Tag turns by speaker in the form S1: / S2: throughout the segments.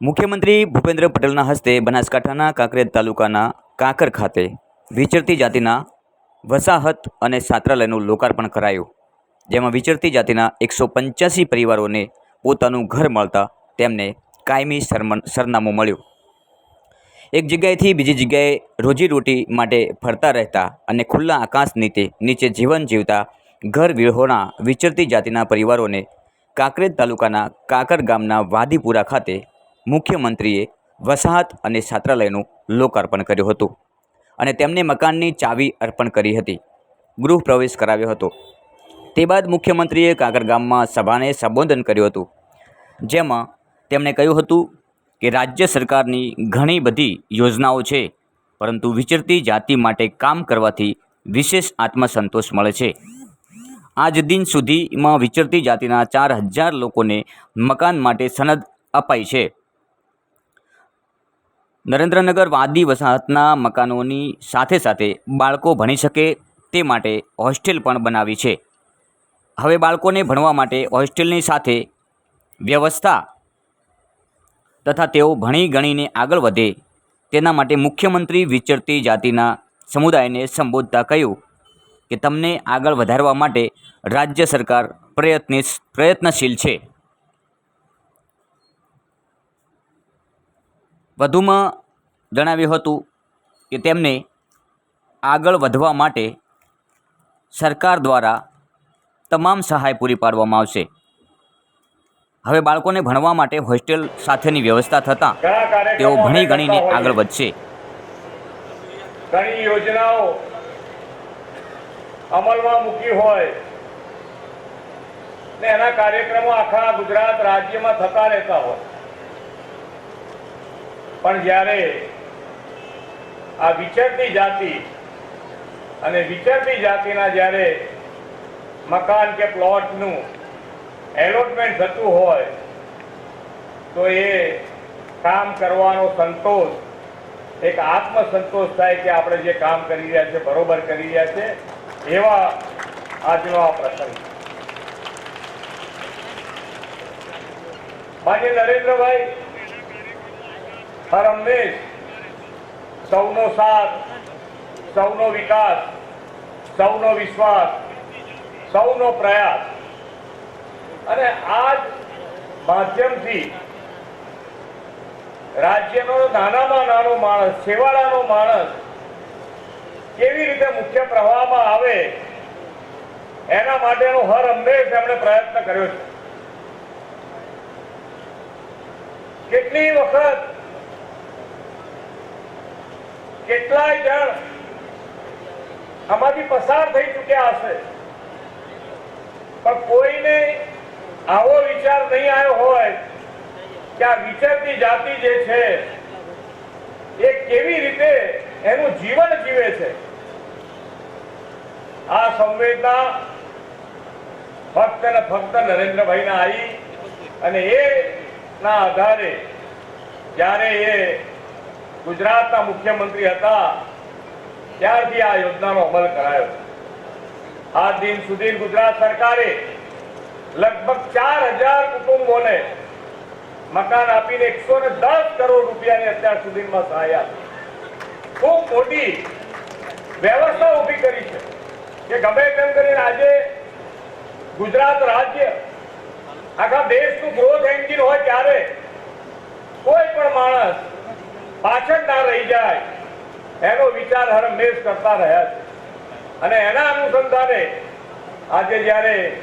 S1: મુખ્યમંત્રી ભૂપેન્દ્ર પટેલના હસ્તે બનાસકાંઠાના કાંકરેજ તાલુકાના કાંકર ખાતે વિચરતી જાતિના વસાહત અને છાત્રાલયનું લોકાર્પણ કરાયું. જેમાં વિચરતી જાતિના એકસો પંચ્યાસી પરિવારોને પોતાનું ઘર મળતા તેમને કાયમી સરનામું મળ્યું. એક જગ્યાએથી બીજી જગ્યાએ રોજીરોટી માટે ફરતા રહેતા અને ખુલ્લા આકાશ નીચે નીચે જીવન જીવતા ઘર વિહોણા વિચરતી જાતિના પરિવારોને કાંકરેજ તાલુકાના કાંકર ગામના વાદીપુરા ખાતે મુખ્યમંત્રીએ વસાહત અને છાત્રાલયનું લોકાર્પણ કર્યું હતું અને તેમને મકાનની ચાવી અર્પણ કરી હતી. ગૃહ પ્રવેશ કરાવ્યો હતો. તે બાદ મુખ્યમંત્રીએ કાગર ગામમાં સભાને સંબોધન કર્યું હતું. જેમાં તેમણે કહ્યું હતું કે, રાજ્ય સરકારની ઘણી બધી યોજનાઓ છે, પરંતુ વિચરતી જાતિ માટે કામ કરવાથી વિશેષ આત્મસંતોષ મળે છે. આજ દિન સુધીમાં વિચરતી જાતિના ચાર હજાર લોકોને મકાન માટે સનદ અપાઈ છે. નરેન્દ્રનગર વાદી વસાહતના મકાનોની સાથે સાથે બાળકો ભણી શકે તે માટે હોસ્ટેલ પણ બનાવી છે. હવે બાળકોને ભણવા માટે હોસ્ટેલની સાથે વ્યવસ્થા તથા તેઓ ભણી ગણીને આગળ વધે તેના માટે મુખ્યમંત્રી વિચરતી જાતિના સમુદાયને સંબોધતા કહ્યું કે, તમને આગળ વધારવા માટે રાજ્ય સરકાર પ્રયત્નિશ પ્રયત્નશીલ છે. વધુમાં જણાવ્યું હતું કે તેમને આગળ વધવા માટે સરકાર દ્વારા તમામ સહાય પૂરી પાડવામાં આવશે. હવે બાળકોને ભણવા માટે હોસ્ટેલ સાથેની વ્યવસ્થા થતાં તેઓ ભણી ગણીને આગળ વધશે.
S2: ઘણી યોજનાઓ અમલમાં મૂકી હોય ને એના કાર્યક્રમો આખા ગુજરાત રાજ્યમાં થતા રહેતા હોય. પણ જ્યારે આ વિચરતી જાતિ અને વિચરતી જાતિના જ્યારે મકાન કે પ્લોટનું એલોટમેન્ટ થતું હોય, તો એ કામ કરવાનો સંતોષ, એક આત્મસંતોષ થાય કે આપણે જે કામ કરી રહ્યા છે, બરોબર કરી રહ્યા છે, એવા આજનો આ પ્રસંગ. માન્ય નરેન્દ્રભાઈ હર હંમેશ સૌનો સાથ, સૌનો વિકાસ, સૌનો વિશ્વાસ, સૌનો પ્રયાસ. અને આ માધ્યમથી રાજ્યનો નાનામાં નાનો માણસ, છેવાડાનો માણસ કેવી રીતે મુખ્ય પ્રવાહમાં આવે, એના માટેનો હર હંમેશ એમણે પ્રયત્ન કર્યો છે. કેટલી વખત કેટલાય જણ આમાંથી પસાર થઈ ચૂક્યા હશે. પણ કોઈને આવો વિચાર નહીં આવ્યો હોય કે આ વિચરતી જાતિ જે છે, એ કેવી રીતે એનું જીવન જીવે છે. આ સંવેદના ફક્ત ને ફક્ત નરેન્દ્રભાઈ ના આવી અને એ ના આધારે જ્યારે એ ગુજરાતના મુખ્યમંત્રી હતા, ત્યારથી આ યોજનાનો અમલ કરાયો આ દિન સુધી ગુજરાત સરકારે લગભગ ચાર હજાર કુટુંબોને મકાન આપીને એકસો ને દસ કરોડ રૂપિયાની અત્યાર સુધીમાં સહાય આપી. ખૂબ મોટી વ્યવસ્થા ઊભી કરી છે કે ગમે તેમ કરીને આજે ગુજરાત રાજ્ય આખા દેશનું ગ્રોથ એન્જિન હોય ત્યારે કોઈ પણ માણસ પાછળ ના રહી જાય. એનો વિચાર હરમેશ કરતા રહ્યા છે. અને એના અનુસંધાને આજે જ્યારે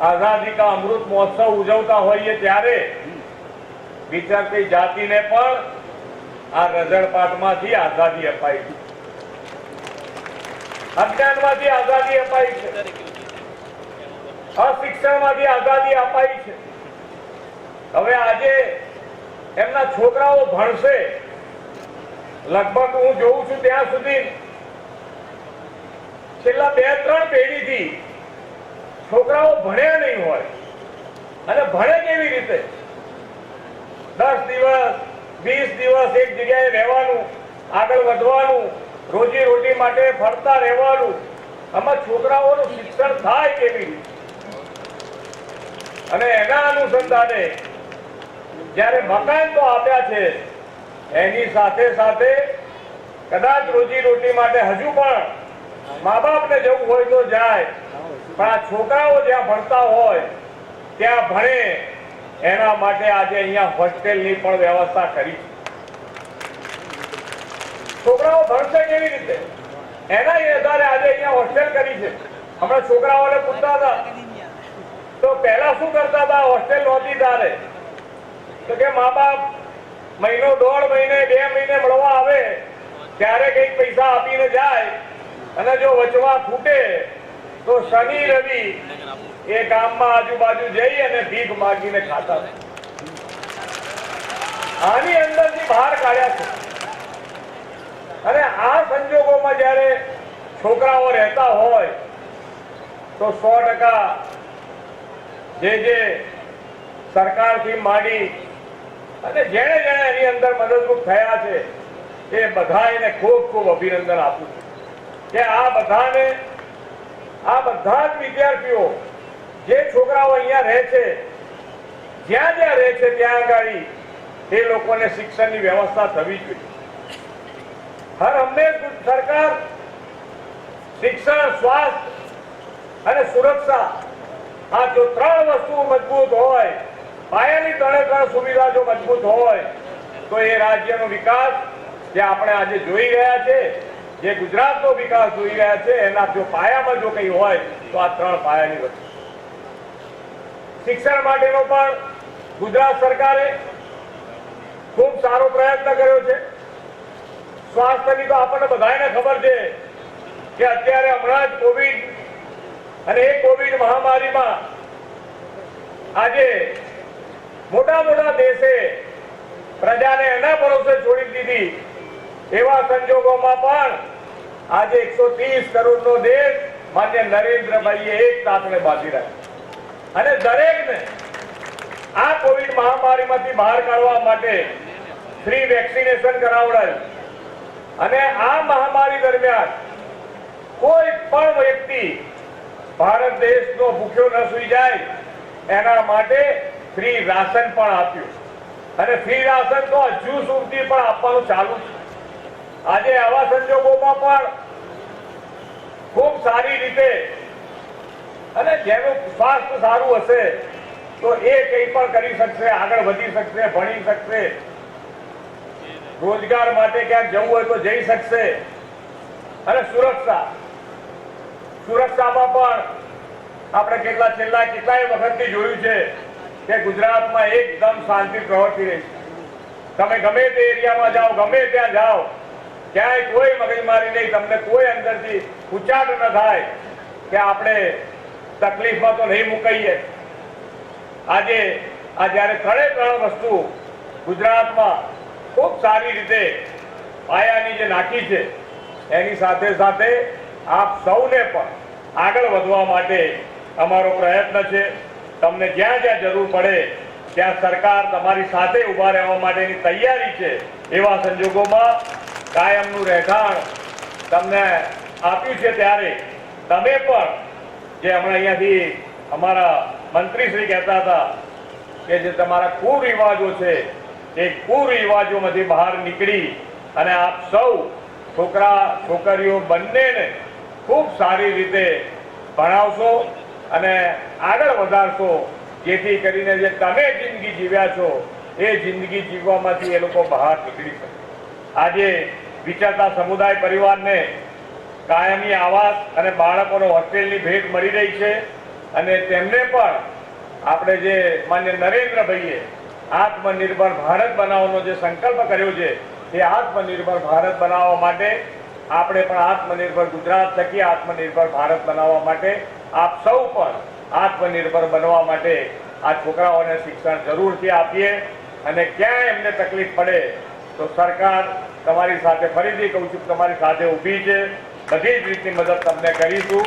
S2: આઝાદી કા અમૃત મહોત્સવ ઉજવતા હોઈએ ત્યારે વિચારતી જાતિને પણ આ રઝળપાટમાંથી આઝાદી અપાઈ છે. અજ્ઞાનમાંથી આઝાદી અપાઈ છે. અશિક્ષણમાંથી આઝાદી અપાઈ છે. હવે આજે એમના છોકરાઓ ભણશે લગભગ હું જોઉં છું ત્યાં સુધી છેલ્લા બે, ત્રણ પેઢીથી છોકરાઓ ભણ્યા નહીં હોય. અને ભણે કેવી રીતે? દસ દિવસ, વીસ દિવસ એક જગ્યાએ રહેવાનું, આગળ વધવાનું રોજી રોટી માટે ફરતા રહેવાનું. આમાં છોકરાઓનું શિક્ષણ થાય કેવી રીતે? અને એના અનુસંધાને જ્યારે મકાન તો આપ્યા છે એની સાથે સાથે કદાચ રોજી રોટી માટે હજુ પણ મા બાપને જવું હોય તો જાય. પણ આ છોકરાઓ જ્યાં ભણતા હોય, ત્યાં ભણે. એના માટે આજે અહીંયા હોસ્ટેલની પણ વ્યવસ્થા કરી છોકરાઓ ભણશે કેવી રીતે? એના આધારે આજે અહીંયા હોસ્ટેલ કરી છે. હમણાં છોકરાઓને પૂછતા હતા. તો પહેલા શું કરતા હતા? હોસ્ટેલ નહોતી તારે. તો કે મા બાપ મહિનો, દોઢ મહિને, બે મહિને મળવા આવે, ત્યારે કંઈક પૈસા આપીને જાય. અને જો વચવા ફૂટે, તો શનિ, રવિ એ ગામમાં આજુબાજુ જઈ અને ભીખ માગીને ખાતા. આની અંદરથી બહાર કાઢ્યા છે. અને આ સંજોગોમાં જ્યારે છોકરાઓ રહેતા હોય, તો સો ટકા જે જે સરકારથી માંડી અને જેણે જેણે એની અંદર મદદરૂપ થયા છે, એ બધાને ખૂબ ખૂબ અભિનંદન આપું છું. કે આ બધાને, આ બધા જ વિદ્યાર્થીઓ, જે છોકરાઓ અહીંયા રહે છે, જ્યાં જ્યાં રહે છે ત્યાં આગળ એ લોકોને શિક્ષણની વ્યવસ્થા થવી જોઈએ. હર હંમેશ સરકાર શિક્ષણ, સ્વાસ્થ્ય અને સુરક્ષા આ જો ત્રણ વસ્તુઓ મજબૂત હોય પાયાની ત્રણ સુવિધા જો મજબૂત હોય, તો એ રાજ્યનો વિકાસ જે આપણે આજે જોઈ રહ્યા છે, જે ગુજરાતનો વિકાસ જોઈ રહ્યા છે, એના જો પાયામાં જો કંઈ હોય, તો આ ત્રણ પાયાની વસ્તુ શિક્ષણ માટેનો પણ ગુજરાત સરકારે ખૂબ સારો પ્રયત્ન કર્યો છે. સ્વાસ્થ્યની તો આપણને બધાને ખબર છે કે અત્યારે હમણાં જ કોવિડ અને એ કોવિડ મહામારીમાં આજે મોટા મોટા દેશે પ્રજાને એના ભરોસે છોડી દીધી. એવા સંજોગોમાં પણ આજે એકસો ત્રીસ કરોડનો દેશ માન્ય નરેન્દ્રભાઈએ એક તાતને બાંધી રાખ્યો. અને દરેકને આ કોવિડ મહામારીમાંથી બહાર કાઢવા માટે ફ્રી વેક્સિનેશન કરાવડાયું. અને આ મહામારી દરમિયાન કોઈ પણ વ્યક્તિ ભારત દેશનો ભૂખ્યો ન સુઈ જાય એના માટે ફ્રી રાશન પણ આપ્યું. અને ફ્રી રાશન તો હજુ સુધી પણ આપવાનું ચાલુ છે. આજે આવા સંજોગોમાં પણ ખૂબ સારી રીતે અને જેનું સ્વાસ્થ્ય સારું હશે, તો એ કંઈ પણ કરી શકશે, આગળ વધી શકશે, ભણી શકશે. રોજગાર માટે ક્યાંક જવું હોય તો જઈ શકશે. અને સુરક્ષા. સુરક્ષામાં પણ આપણે કેટલા છેલ્લા કેટલાય વખતથી જોયું છે કે ગુજરાતમાં એકદમ શાંતિ પ્રવર્તી રહી છે. તમે ગમે તે એરિયામાં જાઓ, ગમે ત્યાં જાઓ, ક્યાંય કોઈ મગજમારી નહીં, તમને કોઈ અંદરથી ઉચાટ ન થાય કે આપણે તકલીફમાં તો નહીં મુકાઈએ. આજે, આ જ્યારે ત્રણે ત્રણ વસ્તુ ગુજરાતમાં ખૂબ સારી રીતે પાયાની જે નાખી છે, એની સાથે સાથે આપ સૌને પણ આગળ વધવા માટે અમારો પ્રયત્ન છે. તમને જ્યાં જ્યાં જરૂર પડે, ત્યાં સરકાર તમારી સાથે ઊભા રહેવા માટેની તૈયારી છે એવા સંજોગોમાં કાયમનું રહેઠાણ તમને આપ્યું છે ત્યારે તમે પણ, જે હમણાં અહીંયાથી અમારા મંત્રીશ્રી કહેતા હતા કે જે તમારા કુરિવાજો છે, એ કુરિવાજોમાંથી બહાર નીકળી અને આપ સૌ છોકરા, છોકરીઓ બંનેને ખૂબ સારી રીતે ભણાવશો અને આગળ વધારશો, જેથી કરીને જે તમે જિંદગી જીવ્યા છો, એ જિંદગી જીવવામાંથી એ લોકો બહાર નીકળી શકે. આજે વિચારતા સમુદાય પરિવારને કાયમી આવાસ અને બાળકોનો હોસ્ટેલની ભેટ મળી રહી છે અને તેમને પણ આપણે જે માન્ય નરેન્દ્રભાઈએ આત્મનિર્ભર ભારત બનાવવાનો જે સંકલ્પ કર્યો છે, તે આત્મનિર્ભર ભારત બનાવવા માટે આપણે પણ આત્મનિર્ભર ગુજરાત થકી આત્મનિર્ભર ભારત બનાવવા માટે આપ સૌ પણ આત્મનિર્ભર બનવા માટે આ છોકરાઓને શિક્ષણ જરૂરથી આપીએ. અને ક્યાંય એમને તકલીફ પડે તો સરકાર તમારી સાથે, ફરીથી કહું છું તમારી સાથે ઊભી છે. બધી જ રીતની મદદ તમને કરીશું.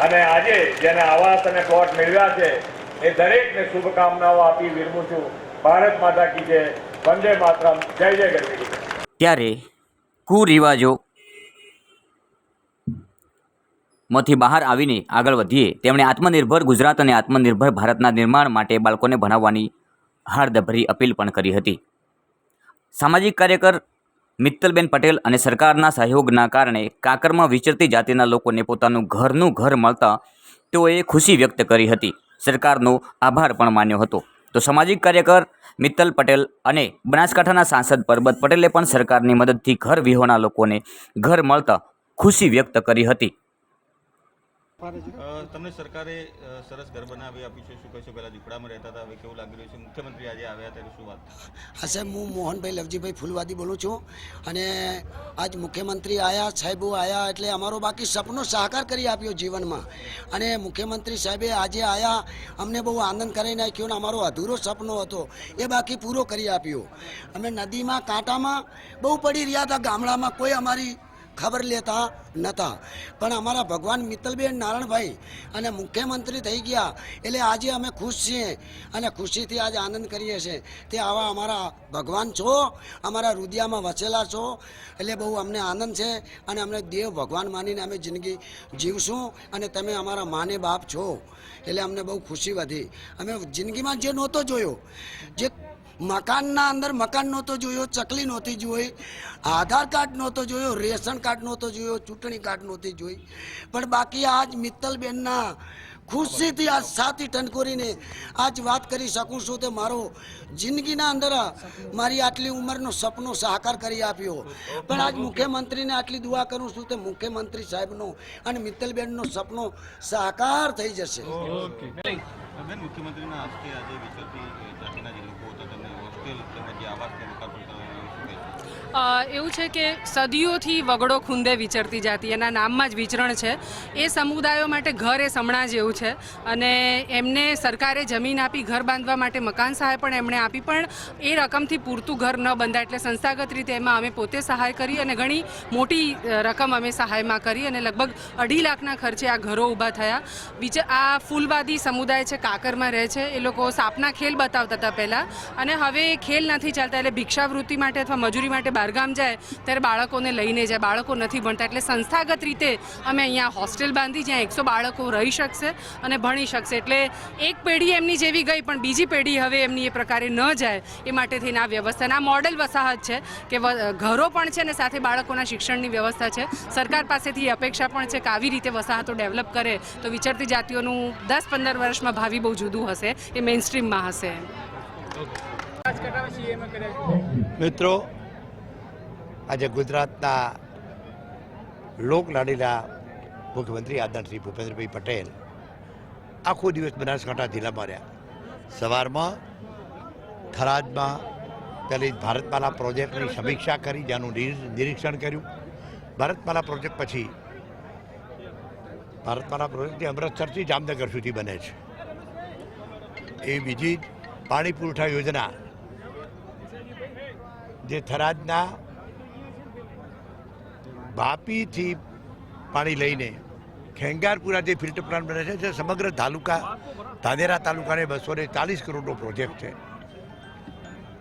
S2: અને આજે જેને આવાસ અને પ્લોટ મેળવ્યા છે, એ દરેકને શુભકામનાઓ આપી વિરમું છું. ભારત માતા કી જય. વંદે માતરમ. જય જય ગરવી.
S1: ત્યારે કુરિવાજો માંથી બહાર આવીને આગળ વધીએ. તેમણે આત્મનિર્ભર ગુજરાત અને આત્મનિર્ભર ભારતના નિર્માણ માટે બાળકોને ભણાવવાની હાર્દભરી અપીલ પણ કરી હતી. સામાજિક કાર્યકર મિત્તલબેન પટેલ અને સરકારના સહયોગના કારણે કાકરમાં વિચરતી જાતિના લોકોને પોતાનું ઘરનું ઘર મળતા તેઓએ ખુશી વ્યક્ત કરી હતી. સરકારનો આભાર પણ માન્યો હતો. તો સામાજિક કાર્યકર મિત્તલ પટેલ અને બનાસકાંઠાના સાંસદ પરબત પટેલે પણ સરકારની મદદથી ઘર વિહોણા લોકોને ઘર મળતા ખુશી વ્યક્ત કરી હતી.
S3: તમને સરકારે સરસ ઘર બનાવી આપ્યું છે. શું કહેશો પહેલાં ઝૂંપડામાં રહેતા હતા. હવે કેવું લાગી રહ્યું છે? મુખ્યમંત્રી આજે આવ્યા ત્યારે શું વાત
S4: હા સાહેબ હું મોહનભાઈ લવજીભાઈ ફૂલવાદી બોલું છું. અને આજ મુખ્યમંત્રી આવ્યા સાહેબો આવ્યા એટલે અમારો બાકી સપનો સાકાર કરી આપ્યો જીવનમાં. અને મુખ્યમંત્રી સાહેબે આજે આવ્યા અમને બહુ આનંદ કરી નાખ્યો ને અમારો અધૂરો સપનો હતો. એ બાકી પૂરો કરી આપ્યો. અમે નદીમાં કાંટામાં બહુ પડી રહ્યા હતા. ગામડામાં કોઈ અમારી ખબર લેતા નહોતા પણ અમારા ભગવાન મિત્તલબેન નારણભાઈ અને મુખ્યમંત્રી થઈ ગયા એટલે આજે અમે ખુશ છીએ અને ખુશીથી આજે આનંદ કરીએ છીએ. તે આવા અમારા ભગવાન છો, અમારા રુદિયામાં વસેલા છો, એટલે બહુ અમને આનંદ છે અને અમને દેવ ભગવાન માનીને અમે જિંદગી જીવશું અને તમે અમારા માને બાપ છો. એટલે અમને બહુ ખુશી વધી. અમે જિંદગીમાં જે નહોતો જોયો, જે મકાનના અંદર મકાન નહોતો જોયો, ચકલી નહોતી જોઈ, આધાર કાર્ડ નહોતો જોયો, રેશન કાર્ડ નહોતો જોયો, ચૂંટણી કાર્ડ નહોતી જોઈ. પણ બાકી આજ મિત્તલબેનના ખુશીથી આજ સાથી ટનકોરીને આજ વાત કરી શકું છું તે મારો જિંદગીના અંદર મારી આટલી ઉંમરનો સપનો સાકાર કરી આપ્યો. પણ આજ મુખ્યમંત્રીને આટલી દુઆ કરું છું તે મુખ્યમંત્રી સાહેબનો અને મિત્તલબેનનો સપનો સાકાર થઈ જશે.
S3: મુખ્યમંત્રીના આજે વિચરતી જાતિના જે લોકો હતા તેમને હોસ્ટેલ તેમજ જે આવાસનું લોકાર્પણ કરવામાં આવ્યું શું કહેશો
S5: અ, એવું છે કે સદીઓથી વગડો ખૂંદે વિચરતી જાતિ. એના નામમાં જ વિચરણ છે. એ સમુદાયો માટે ઘર એ સમણા જેવું છે. અને એમને સરકારે જમીન આપી, ઘર બાંધવા માટે મકાન સહાય પણ એમણે આપી. પણ એ રકમથી પૂરતું ઘર ન બંધાય એટલે સંસ્થાગત રીતે એમાં અમે પોતે સહાય કરી અને ઘણી મોટી રકમ અમે સહાયમાં કરી અને લગભગ અઢી લાખના ખર્ચે આ ઘરો ઊભા થયા. બીજા, આ ફૂલવાદી સમુદાય છે, કાકરમાં રહે છે. એ લોકો સાપના ખેલ બતાવતા હતા પહેલાં. અને હવે ખેલ નથી ચાલતા એટલે ભિક્ષાવૃત્તિ માટે અથવા મજૂરી માટે બહારગામ જાય ત્યારે બાળકોને લઈને જાય. બાળકો નથી ભણતા એટલે સંસ્થાગત રીતે અમે અહીંયા હોસ્ટેલ બાંધી જ્યાં એકસો બાળકો રહી શકશે અને ભણી શકશે. એટલે એક પેઢી એમની જેવી ગઈ પણ બીજી પેઢી હવે એમની એ પ્રકારે ન જાય. એ માટે થઈને આ વ્યવસ્થા. અને આ મોડેલ વસાહત છે કે ઘરો પણ છે અને સાથે બાળકોના શિક્ષણની વ્યવસ્થા છે. સરકાર પાસેથી એ અપેક્ષા પણ છે કે આવી રીતે વસાહતો ડેવલપ કરે તો વિચરતી જાતિઓનું દસ પંદર વર્ષમાં ભાવિ બહુ જુદું હશે એ મેઇન સ્ટ્રીમમાં હશે.
S6: મિત્રો આજે ગુજરાતના લોકલાડીલા મુખ્યમંત્રી આદરણીય શ્રી ભૂપેન્દ્રભાઈ પટેલ આખો દિવસ બનાસકાંઠા જિલ્લામાં રહ્યા. સવારમાં થરાદમાં પેલી ભારતમાલા પ્રોજેક્ટની સમીક્ષા કરી, જેનું નિરીક્ષણ કર્યું. ભારતમાલા પ્રોજેક્ટ પછી ભારતમાલા પ્રોજેક્ટથી અમૃતસરથી જામનગર સુધી બને છે. એ બીજી પાણી પુરવઠા યોજના જે થરાદના વાપીથી પાણી લઈને ખેંગારપુરા જે ફિલ્ટર પ્લાન્ટ બને છે, જે સમગ્ર તાલુકા, ધાનેરા તાલુકાને બસો ને ચાલીસ કરોડનો પ્રોજેક્ટ છે.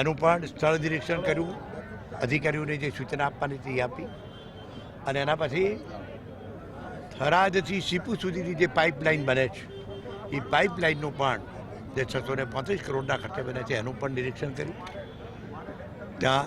S6: એનું પણ સ્થળ નિરીક્ષણ કર્યું, અધિકારીઓને જે સૂચના આપવાની હતી આપી. અને એના પછી થરાદથી સીપુ સુધીની જે પાઇપલાઇન બને છે, એ પાઇપલાઇનનું પણ જે છસો ને પાંત્રીસ કરોડના ખર્ચે બને છે, એનું પણ નિરીક્ષણ કર્યું. ત્યાં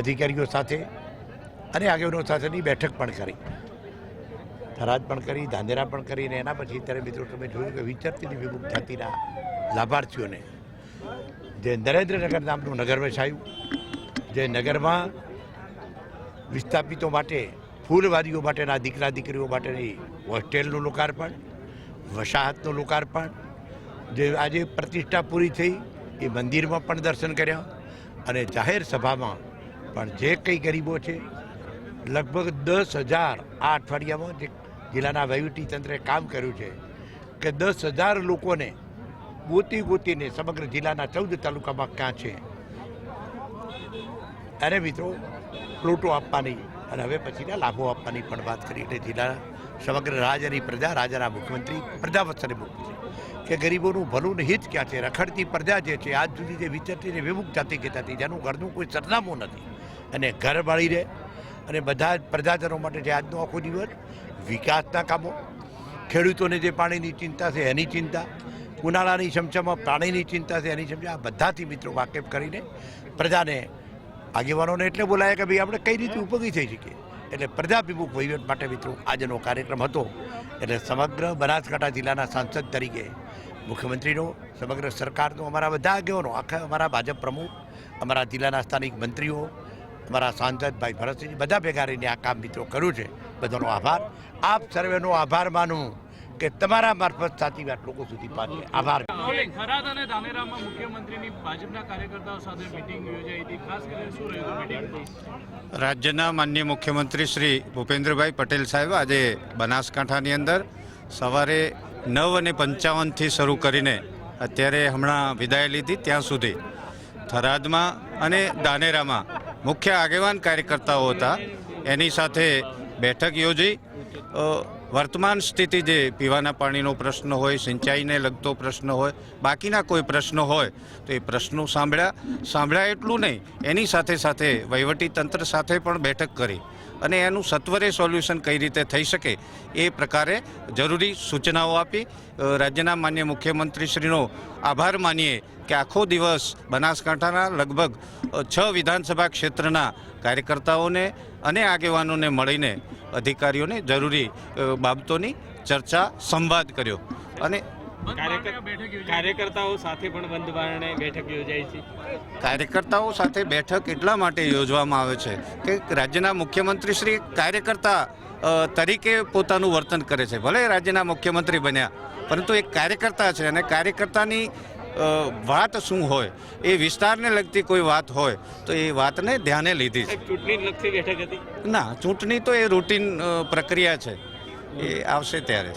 S6: અધિકારીઓ સાથે અને આગેવાનો સાથેની બેઠક પણ કરી. થરાદ પણ કરી, ધાંધેરા પણ કરી અને એના પછી અત્યારે મિત્રો તમે જોયું કે વિચરતીની વિમુખ જાતિના લાભાર્થીઓને જે નરેન્દ્રનગર નામનું નગર વસાયું, જે નગરમાં વિસ્થાપિતો માટે ફૂલવાદીઓ માટેના દીકરા દીકરીઓ માટેની હોસ્ટેલનું લોકાર્પણ, વસાહતનું લોકાર્પણ, જે આજે પ્રતિષ્ઠા પૂરી થઈ એ મંદિરમાં પણ દર્શન કર્યા અને જાહેર સભામાં પણ જે કંઈ ગરીબો છે લગભગ દસ હજાર આ અઠવાડિયામાં જે જિલ્લાના વહીવટી તંત્રે કામ કર્યું છે કે દસ હજાર લોકોને ગોતી ગોતીને સમગ્ર જિલ્લાના ચૌદ તાલુકામાં ક્યાં છે. અને મિત્રો, પ્લોટો આપવાની અને હવે પછીના લાભો આપવાની પણ વાત કરી એટલે જિલ્લા સમગ્ર રાજ્યની પ્રજા, રાજાના મુખ્યમંત્રી પ્રજા મોકલી કે ગરીબોનું ભલું હિત ક્યાં છે? રખડતી પ્રજા જે છે, આજ સુધી જે વિચરતી વિમુખ જાતિ કહેતા હતી જેનું ઘરનું કોઈ સરનામું નથી. અને ઘર બાળી રહે અને બધા જ પ્રજાજનો માટે જે આજનો આખો દિવસ, વિકાસના કામો, ખેડૂતોને જે પાણીની ચિંતા છે એની ચિંતા, ઉનાળાની ચમચમમાં પાણીની ચિંતા છે એની ક્ષમતા આ બધાથી મિત્રો વાકેફ કરીને પ્રજાને આગેવાનોને એટલે બોલાયા કે ભાઈ આપણે કઈ રીતે ઉપયોગી થઈ શકીએ? એટલે પ્રજાભિમુખ વહીવટ માટે મિત્રો આજનો કાર્યક્રમ હતો. એટલે સમગ્ર બનાસકાંઠા જિલ્લાના સાંસદ તરીકે, મુખ્યમંત્રીનો, સમગ્ર સરકારનો, અમારા બધા આગેવાનો, આખા અમારા ભાજપ પ્રમુખ, અમારા જિલ્લાના સ્થાનિક મંત્રીઓ અમારા સાંસદ ભાઈ ભરતસિંહ બધા ભેગા રહીને આ કામ મિત્રો કર્યું છે. બધાનો આભાર. આપ સર્વેનો આભાર માનું કે તમારા મારફત સાચી વાત લોકો સુધી પહોંચે. આભાર.
S7: થરાદ અને ધાનેરામાં મુખ્યમંત્રીની ભાજપના કાર્યકર્તાઓ સાથે મિટિંગ યોજાઈ હતી. ખાસ કરીને શું રહ્યું મિટિંગ
S8: રાજ્યના માનનીય મુખ્યમંત્રી શ્રી ભૂપેન્દ્રભાઈ પટેલ સાહેબ આજે બનાસકાંઠાની અંદર સવારે નવ અને પંચાવનથી શરૂ કરીને અત્યારે હમણાં વિદાય લીધી. ત્યાં સુધી થરાદમાં અને દાનેરામાં મુખ્ય આગેવાન કાર્યકર્તાઓ હતા. એની સાથે બેઠક યોજી. વર્તમાન સ્થિતિ જે પીવાના પાણીનો પ્રશ્ન હોય, સિંચાઈને લગતો પ્રશ્ન હોય, બાકીના કોઈ પ્રશ્ન હોય, તો એ પ્રશ્નો સાંભળ્યા. સાંભળ્યા એટલું નહીં, એની સાથે સાથે વહીવટી તંત્ર સાથે પણ બેઠક કરી અને એનું સત્વરે સોલ્યુશન કઈ રીતે થઈ શકે એ પ્રકારે જરૂરી સૂચનાઓ આપી. રાજ્યના માન્ય મુખ્યમંત્રીશ્રીનો આભાર માનીએ કે આખો દિવસ બનાસકાંઠાના લગભગ છ વિધાનસભા ક્ષેત્રના કાર્યકર્તાઓને અને આગેવાનોને મળીને અધિકારીઓને જરૂરી બાબતોની ચર્ચા સંવાદ કર્યો. અને
S7: કાર્યકર્તાઓ સાથે પણ બંધ બારણે બેઠક યોજાઈ છે.
S8: કાર્યકર્તાઓ સાથે બેઠક એટલા માટે યોજવામાં આવે છે કે રાજ્યના મુખ્યમંત્રી શ્રી કાર્યકર્તા તરીકે પોતાનું વર્તન કરે છે. ભલે રાજ્યના મુખ્યમંત્રી બન્યા પરંતુ એક કાર્યકર્તા છે અને કાર્યકર્તાની વાત શું હોય? એ વિસ્તારને લગતી કોઈ વાત હોય તો એ વાતને ધ્યાને લીધી છે.
S7: ચૂંટણી લગતી બેઠક હતી?
S8: ના ચૂંટણી તો એ રૂટીન પ્રક્રિયા છે. એ આવશે ત્યારે.